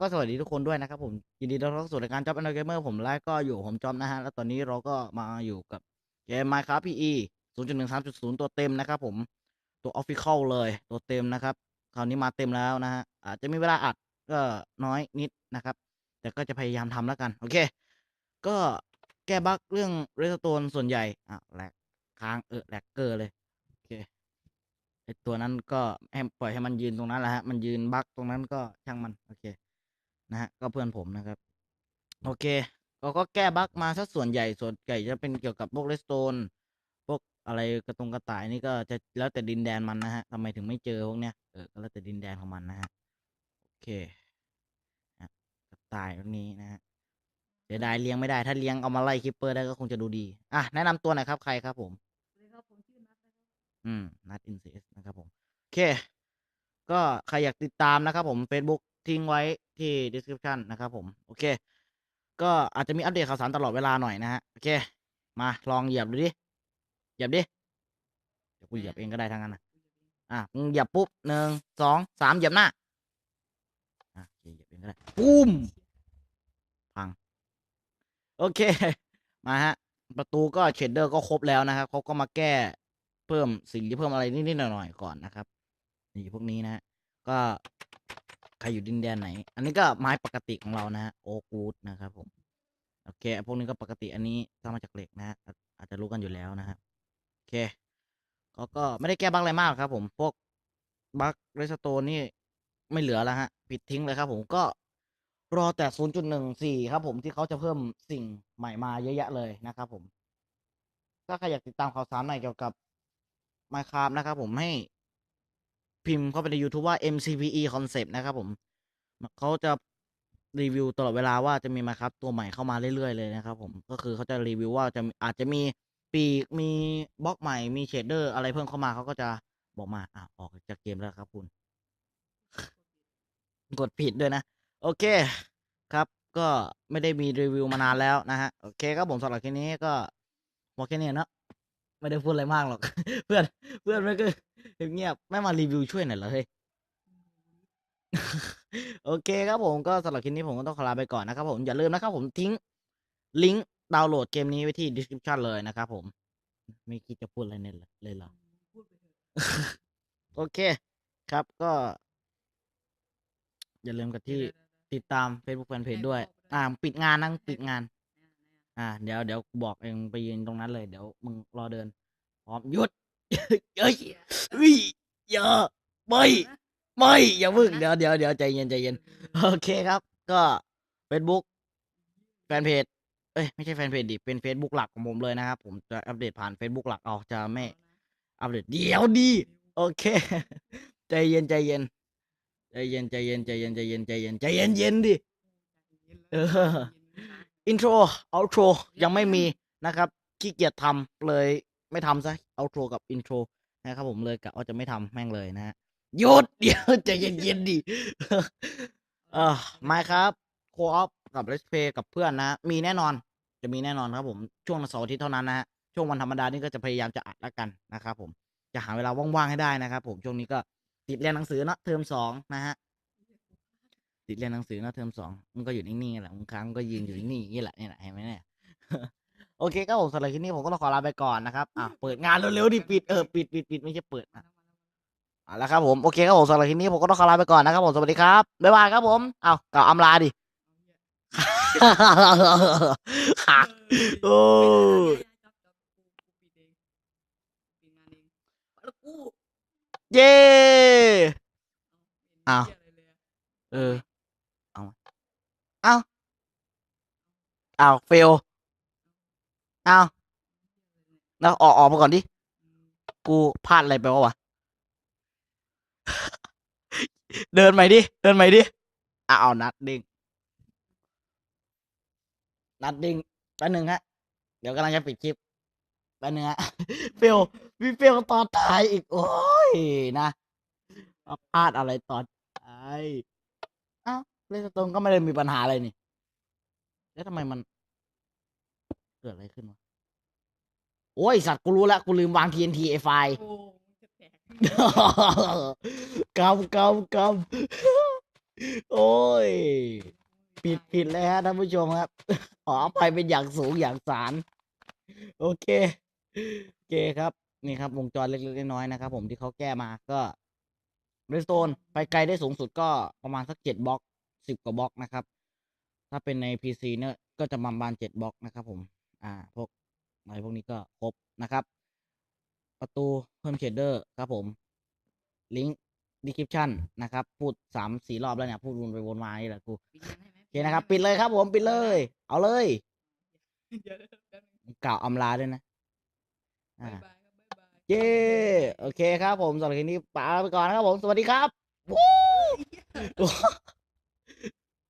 ก็สวัสดีทุกคนด้วยนะครับผมยินดีต้อนรับสู่รายการ Job and Gamer ผมและก็อยู่ผมจอมนะฮะ แล้วตอนนี้เราก็มาอยู่กับเกม Minecraft PE 0.13.0 ตัวเต็มนะครับผมตัว Official เลยตัวเต็มนะครับ คราวนี้มาเต็มแล้วนะฮะ อาจจะมีเวลาอัดก็น้อยนิดนะครับ แต่ก็จะพยายามทำแล้วกัน โอเค ก็แก้บั๊กเรื่องเรสโตนส่วนใหญ่อะแหลกค้างเออแหลกเกอร์เลยโอเคไอตัวนั้นก็ให้ปล่อยให้มันยืนตรงนั้นแหละฮะมันยืนบั๊กตรงนั้นก็ช่างมันโอเค นะฮะก็เพื่อนผมนะครับ โอเคเราก็แก้บั๊กมาซะส่วนใหญ่ส่วนใหญ่จะเป็นเกี่ยวกับพวกเรสโตนพวกอะไรกระตรงกระต่ายนี่ก็จะแล้วแต่ดินแดนมันนะฮะทำไมถึงไม่เจอพวกเนี้ยเออก็แล้วแต่ดินแดนของมันนะฮะโอเคนะกระต่ายพวกนี้นะฮะเสียดายเลี้ยงไม่ได้ ถ้าเลี้ยงเอามาไล่คิปเปอร์ได้ก็คงจะดูดี อะ แนะนำตัวหน่อยครับใครครับผมสวัสดีครับผมชื่อนัทนะครับอืมนัดอินเซสนะครับผม โอเค ก็ใครอยากติดตามนะครับผม Facebook ทิ้งไว้ ที่ description นะครับผม โอเค ก็อาจจะมีอัปเดตข่าวสารตลอดเวลาหน่อยนะฮะ โอเค มาลองเหยียบดูดิ เหยียบดิ เดี๋ยวกูเหยียบเองก็ได้ทั้งนั้นนะอะมึงเหยียบปุ๊บหนึ่งสองสามเหยียบหน้า อะเหยียบเองก็ได้ปุ้มพัง โอเค มาฮะ ประตูก็เชดเดอร์ก็ครบแล้วนะครับเขาก็มาแก้เพิ่มสิ่งที่เพิ่มอะไรนิดๆหน่อยๆก่อนนะครับ นี่พวกนี้นะก็ ใครอยู่ดินแดนไหน อันนี้ก็ไม้ปกติของเรานะฮะโอกูดนะครับผมโอเค พวกนี้ก็ปกติอันนี้สร้างมาจากเหล็กนะฮะอาจจะรู้กันอยู่แล้วนะฮะโอเคเขาก็ไม่ได้แก้บั๊กอะไรมากครับ ผมพวกบั๊กเรสโตนนี่ไม่เหลือแล้วฮะ ปิดทิ้งเลยครับ ผมก็รอแต่ 0.14 ครับ ผมที่เขาจะเพิ่มสิ่งใหม่มาเยอะแยะเลยนะครับ ผม ถ้าใครอยากติดตามข่าวสารใหม่เกี่ยวกับ Minecraft นะครับ ผมให้ พิมพ์เข้าไปใน YouTube ว่า MCPE Concept นะครับผมเขาจะรีวิวตลอดเวลาว่าจะมี Minecraft ตัวใหม่เข้ามาเรื่อยๆเลยนะครับผมก็คือเขาจะรีวิวว่าจะอาจจะมีปีกมีบล็อกใหม่มีเชดเดอร์อะไรเพิ่มเข้ามาเขาก็จะบอกมาอะออกจากเกมแล้วครับคุณกดผิดด้วยนะ โอเคครับ ก็ไม่ได้มีรีวิวมานานแล้วนะฮะ โอเคครับผมสำหรับคลิปนี้ก็พอแค่นี้เนะ ไม่ได้พูดอะไรมากหรอก เพื่อน เพื่อนไม่ก็เงียบไม่มารีวิวช่วยหน่อยเหรอเฮ้ยโอเคครับผมก็สำหรับคลิปนี้ผมก็ต้องขอลาไปก่อนนะครับผมอย่าลืมนะครับผมทิ้งลิงก์ดาวน์โหลดเกมนี้ไว้ที่ description เลยนะครับผม ไม่คิดจะพูดอะไรเนี่ยเลยเหรอโอเค ครับก็ อย่าลืมกับที่ติดตาม Facebook Fanpage ด้วย อ่า ปิดงานนั่งปิดงาน อ่า เดี๋ยวเดี๋ยวกูบอกเองไปยืนตรงนั้นเลย เดี๋ยวมึงรอเดิน พร้อมหยุดเอ้ยอุ้ยอย่าไม่ ไม่อย่าพึ่งเดี๋ยวเดี๋ยวเดี๋ยวใจเย็นใจเย็น โอเคครับ ก็ Facebook แฟนเพจเอ้ยไม่ใช่แฟนเพจดิเป็น Facebook หลักของผมเลยนะครับ ผมจะอัปเดตผ่าน Facebook หลักเอาจะไม่อัปเดตเดี๋ยวดี โอเค ใจเย็นใจเย็น ใจเย็นใจเย็นใจเย็นใจเย็นใจเย็นใจเย็นเย็นดิเออ อินโทรเอาโทรยังไม่มีนะครับขี้เกียจทำเลยไม่ทำซะเอาโทรกับอินโทรนะครับผมเลยกะว่าจะไม่ทำแม่งเลยนะฮะหยุดเดี๋ยวใจเย็นๆดิเออไมาครับโคออฟกับเลสเพย์กับเพื่อนนะ มีแน่นอนจะมีแน่นอนครับผมช่วงเสาร์อาทิตย์เท่านั้นนะฮะช่วงวันธรรมดานี่ก็จะพยายามจะอัดแล้วกันนะครับผมจะหาเวลาว่างๆให้ได้นะครับผมช่วงนี้ก็ติดเรียนหนังสือเนอะเทอมสองนะฮะ ติดเรียนหนังสือเนอะเทอมสองมันก็อยู่นิ่งๆแหละบางครั้งก็ยืนอยู่นิ่งๆอย่างนี้แหละนี่แหละเห็นไหมเนี่ยโอเคครับผมสำหรับคลิปนี้ผมก็ต้องขอลาไปก่อนนะครับอะเปิดงานเร็วๆดิปิดเออปิดปิดปิดไม่ใช่เปิดอะเอาละครับผมโอเคครับผมสำหรับคลิปนี้ผมก็ต้องขอลาไปก่อนนะครับผมสวัสดีครับบ๊ายบายครับผมเอากล่าวอำลาดิหักโอ้ยเย้อ้าวเออเอามาเอาเอาเฟลเอาแล้วออกออกมาก่อนดิ กูพลาดอะไรไปวะ เดินใหม่ดิ เดินใหม่ดิอะเอานัดดิ้งนัดดิ้งแป๊บหนึ่งฮะ เดี๋ยวกำลังจะปิดคลิปแป๊บหนึงฮะ เฟลมีเฟลตอนท้ายอีก โอ้ยนะพลาดอะไรตอนท้าย เลสโตนก็ไม่ได้มีปัญหาอะไรนี่ แล้วทำไมมัน เกิดอะไรขึ้นวะ โอ้ยสัตว์กูรู้แล้วกูลืมวาง TNT ไอไฟล์โอ้มึงจะแตกกำกำกำโอ้ย ผิดผิดเลยฮะท่านผู้ชมครับ ขออภัยเป็นอย่างสูงอย่างสารโอเค โอเคครับ นี่ครับ วงจรเล็กๆน้อยๆนะครับ ผมที่เขาแก้มาก็เรสโตนไปไกลได้สูงสุดก็ประมาณสักเจ็ดบล็อก สิบกว่าบล็อกนะครับ ถ้าเป็นใน PC เนี่ยก็จะประมาณเจ็ดบล็อกนะครับ ผม อ่า พวกอะไรพวกนี้ก็ครบนะครับ ประตูเพิ่มเชดเดอร์ครับผม ลิงก์ดีคริปชันนะครับ พูดสามสี่รอบแล้วเนี่ย พูดวนไปวนมานี่แหละกูปิดยังให้ไหมโอเคนะครับ ปิดเลยครับผม ปิดเลย เอาเลยเดี๋ยวแป๊บนึงกล่าวอำลาด้วยนะอ่าบ๊ายบายครับบ๊ายบายเย้โอเคครับผมสำหรับคลิปนี้ลาไปก่อนนะครับผม สวัสดีครับวู้